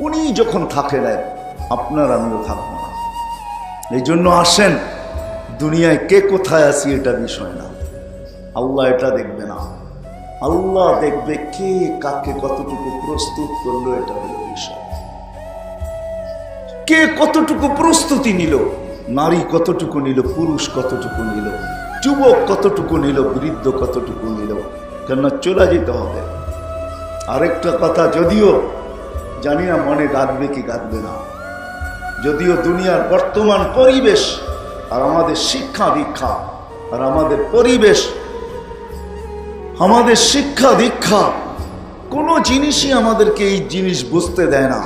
উনি যখন থাকে নেয় আপনার আমিও থাকব না। এই জন্য আসেন, দুনিয়ায় কে কোথায় আছি এটা বিষয় না। আল্লাহ এটা দেখবে না। আল্লাহ দেখবে কে কাকে কতটুকু প্রস্তুত করল এটা হলো বিষয়। কে কতটুকু প্রস্তুতি নিল, নারী কতটুকু নিল, পুরুষ কতটুকু নিল, যুবক কতটুকু নিল, বৃদ্ধ কতটুকু নিল, কেননা চলে যেতে হবে। আরেকটা কথা, যদিও জানি না মনে গাঁদবে কি গাঁদবে না। যদিও দুনিয়ার বর্তমান পরিবেশ আর আমাদের শিক্ষা দীক্ষা আর আমাদের পরিবেশ, আমাদের শিক্ষা দীক্ষা, কোনো জিনিসই আমাদেরকে এই জিনিস বুঝতে দেয় না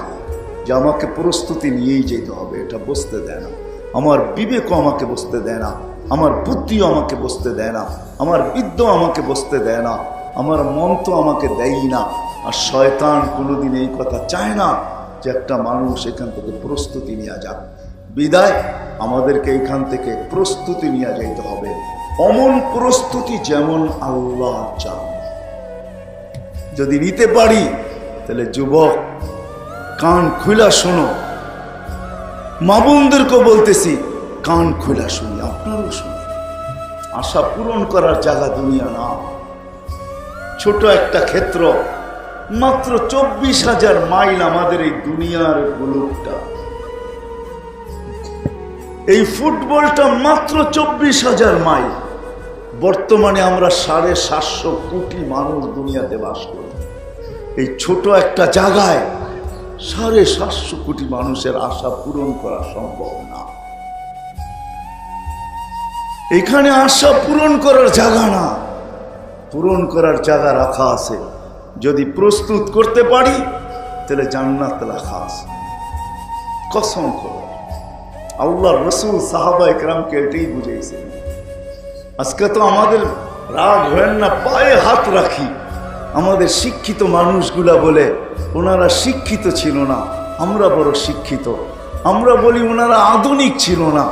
যে আমাকে প্রস্তুতি নিয়েই যেতে হবে, এটা বুঝতে দেয় না। আমার বিবেকও আমাকে বুঝতে দেয় না, আমার বুদ্ধিও আমাকে বুঝতে দেয় না, আমার বিদ্য আমাকে বুঝতে দেয় না, আমার মন তো আমাকে দেয়ই না। আর শয়তান কোনোদিন এই কথা চায় না যে একটা মানুষ এখান থেকে প্রস্তুতি নেওয়া যাক। বিদায়, আমাদেরকে এখান থেকে প্রস্তুতি নিয়ে যাইতে হবে। অমন প্রস্তুতি যেমন আল্লাহ চান। যদি নিতে পারি, তাহলে যুবক, কান খুলা শোনো। মা বোনদেরকেও বলতেছি, কান খুলা শুনি, আপনারও শুনি। আশা পূরণ করার জায়গা দুনিয়া না। ছোট একটা ক্ষেত্র মাত্র চব্বিশ হাজার মাইল আমাদের এই দুনিয়ার গুলুকটা। এই ফুটবলটা মাত্র চব্বিশ হাজার মাইল। বর্তমানে আমরা সাড়ে সাতশো কোটি মানুষ দুনিয়াতে বাস করি। এই ছোট একটা জায়গায় সাড়ে সাতশো কোটি মানুষের আশা পূরণ করা সম্ভব না। এখানে আশা পূরণ করার জায়গা না। পূরণ করার জায়গা রাখা আছে। যদি প্রস্তুত করতে পারি, তাহলে জান্নাত আছে কসম করো আল্লাহ রসুল সাহাবা একরামকে এটাই বুঝেছে আজকে তো আমাদের রাগ হয় না, পায়ে হাত রাখি। আমাদের শিক্ষিত মানুষগুলা বলে, ওনারা শিক্ষিত ছিল না, আমরা বড় শিক্ষিত। আমরা বলি, ওনারা আধুনিক ছিল না,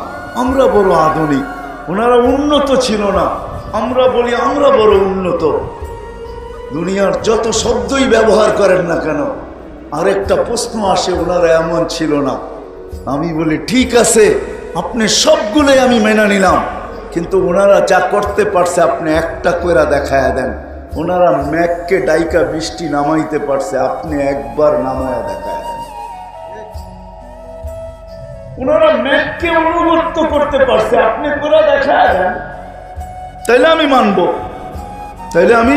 আমরা বড় আধুনিক। ওনারা উন্নত ছিল না, আমরা বলি, আমরা বড় উন্নত। দুনিয়ার যত শব্দই ব্যবহার করেন না কেন, আরেকটা প্রশ্ন আসে, ওনারা এমন ছিল না। আমি বলি, ঠিক আছে, আপনি সবগুলোই আমি মেনে নিলাম, কিন্তু ওনারা যা করতে পারছে, আপনি একটা কইরা দেখায়া দেন। ওনারা ম্যাককে ডাইকা বৃষ্টি নামাইতে পারছে, আপনি একবার নামায়া দেখায় দেন। ওনারা ম্যাককে অনুগত্য করতে পারছে, আপনি করে দেখায়া দেন। তাইলে আমি মানব। তাইলে আমি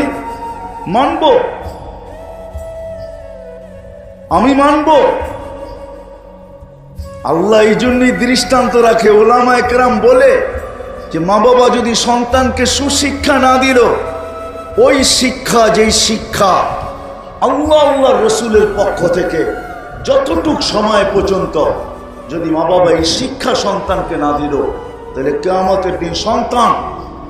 মানব। আমি মানব। আল্লাহ এই জন্যই দৃষ্টান্ত রাখে, ওলামা একরাম বলে যে মা বাবা যদি সন্তানকে সুশিক্ষা না দিল, ওই শিক্ষা যেই শিক্ষা আল্লাহ আল্লাহ রসুলের পক্ষ থেকে যতটুক সময় পর্যন্ত যদি মা বাবা এই শিক্ষা সন্তানকে না দিল, তাহলে কেয়ামতের দিন সন্তান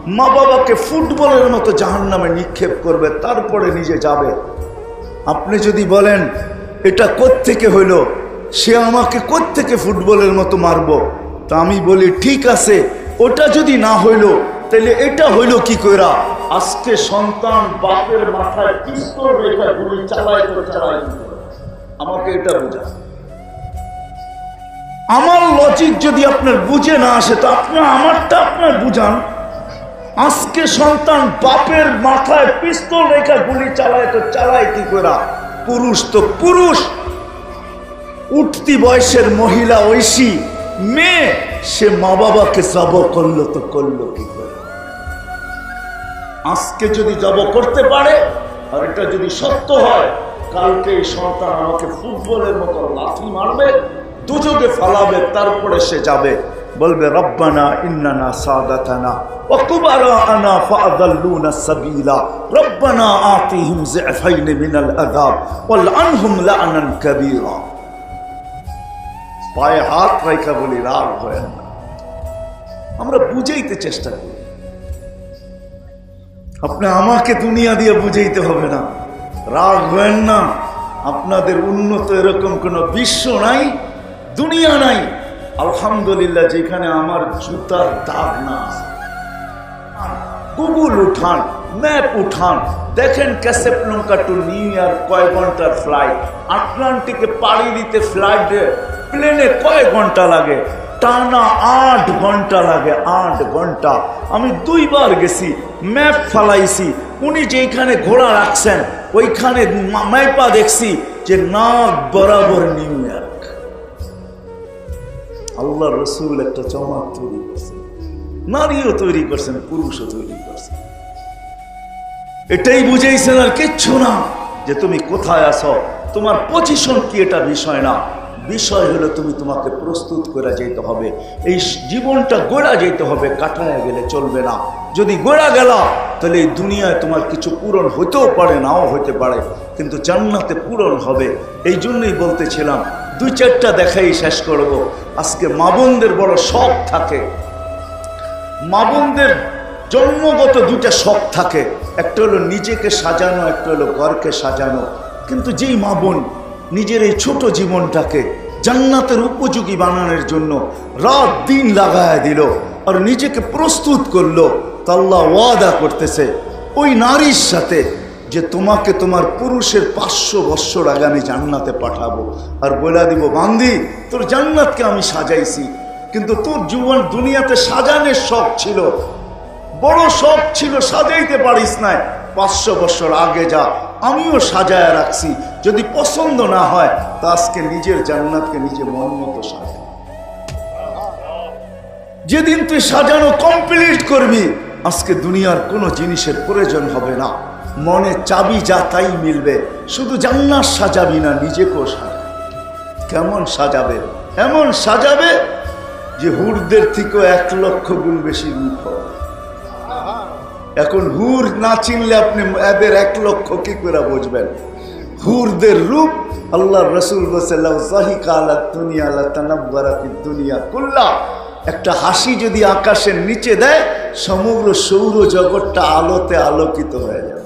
মা বাবাকে ফুটবলের মতো জাহান নামে নিক্ষেপ করবে, তারপরে নিজে যাবে। আপনি যদি বলেন, এটা কোত্থেকে হইল? সে আমাকে কোত্থেকে ফুটবলের মতো মারব? তা আমি বলি, ঠিক আছে, ওটা যদি না হইল তাহলে এটা হইল কি কইরা? আজকে সন্তান বাপের মাথায় পিস্তল গুলি চালায়? আমাকে এটা বোঝা। আমার লজিক যদি আপনার বুঝে না আসে, তো আপনার আমারটা আপনার বুঝান। আজকে সন্তান বাপের মাথায় পিস্তল রেখা গুলি চালায় তো চালায় কি করা পুরুষ তো পুরুষ। উঠতি বয়সের মহিলা ঐশী, মেয়ে, সে মা বাবাকে জব করল তো করল কি করে? আজকে যদি জব করতে পারে, আর এটা যদি সত্য হয়, কালকে এই সন্তান আমাকে ফুটবলের মতো লাথি মারবে দুযোগে ফালাবে, তারপরে সে যাবে। বলবে রব্বানা ইন্নানা সাদাতানা وكبراءنا فأضلونا السبيل ربنا آتهم زعفين من العذاب والعنهم لعنا كبيرا পায়ে হাত রেখা বলি রাগ হয় না আমরা বুঝাইতে চেষ্টা করি আপনি আমাকে দুনিয়া দিয়ে বুঝাইতে হবে না রাগ হয়েন না আপনাদের উন্নত এরকম কোনো বিশ্ব নাই দুনিয়া নাই আলহামদুলিল্লাহ, যেখানে আমার জুতার দাগ না। গুগল উঠান, ম্যাপ উঠান, দেখেন ক্যাসেপলঙ্কা টু নিউ ইয়র্ক কয় ঘণ্টার ফ্লাইট। আটলান্টিকে পাড়ি দিতে ফ্লাইটে, প্লেনে কয় ঘণ্টা লাগে? টানা আট ঘণ্টা লাগে, আট ঘণ্টা। আমি দুইবার গেছি, ম্যাপ ফালাইছি। উনি যেখানে ঘোড়া রাখছেন, ওইখানে মা- ম্যাপা দেখছি যে নাক বরাবর নিউ ইয়র্ক আল্লাহ রসুল একটা চমক তৈরি করছেন নারীও তৈরি করছেন পুরুষও তৈরি করছেন এটাই বুঝেইছেন আর কিচ্ছু না, যে তুমি কোথায় আসো তোমার পজিশন কি এটা বিষয় না। বিষয় হলো তুমি তোমাকে প্রস্তুত করে যেতে হবে। এই জীবনটা গোড়া যেতে হবে, কাটায় গেলে চলবে না। যদি গোড়া গেল, তাহলে এই দুনিয়ায় তোমার কিছু পূরণ হতেও পারে, নাও হতে পারে। কিন্তু জান্নাতে পূরণ হবে, এই জন্যই বলতেছিলাম দুই চারটা দেখাই শেষ করব। আজকে মা বোনদের বড় শখ থাকে। মা বোনদের জন্মগত দুইটা শখ থাকে। একটা হলো নিজেকে সাজানো, একটা হলো ঘরকে সাজানো। কিন্তু যেই মা বোন নিজের এই ছোট জীবনটাকে জান্নাতের উপযোগী বানানোর জন্য রাত দিন লাগায় দিল আর নিজেকে প্রস্তুত করল, তা আল্লাহ ওয়াদা করতেছে, ওই নারীর সাথে যে তোমাকে তোমার পুরুষের পাঁচশো বৎসর আগে আমি জান্নাতে পাঠাবো। আর বলে দিব, বান্দি, তোর জান্নাতকে আমি সাজাইছি। কিন্তু তোর জীবন দুনিয়াতে সাজানোর শখ ছিল। বড় শখ ছিল, সাজাইতে পারিস নাই। পাঁচশো বছর আগে যা, আমিও সাজায় রাখছি। যদি পছন্দ না হয়, তা আজকে নিজের জান্নাতকে নিজে মন মতো সাজা। যেদিন তুই সাজানো কমপ্লিট করবি, আজকে দুনিয়ার কোনো জিনিসের প্রয়োজন হবে না। মনে চাবি যা তাই মিলবে। শুধু জান্নাত সাজাবি না, নিজেকেও সাজা কেমন সাজাবে? এমন সাজাবে যে হুরদের থেকেও এক লক্ষ গুণ বেশি রূপ এখন হুর না চিনলে আপনি এদের এক লক্ষ কি করে বুঝবেন? হুরদের রূপ আল্লাহ রসুল দুনিয়া কুল্লা। একটা হাসি যদি আকাশের নিচে দেয়, সমগ্র সৌর জগৎটা আলোতে আলোকিত হয়ে যাবে।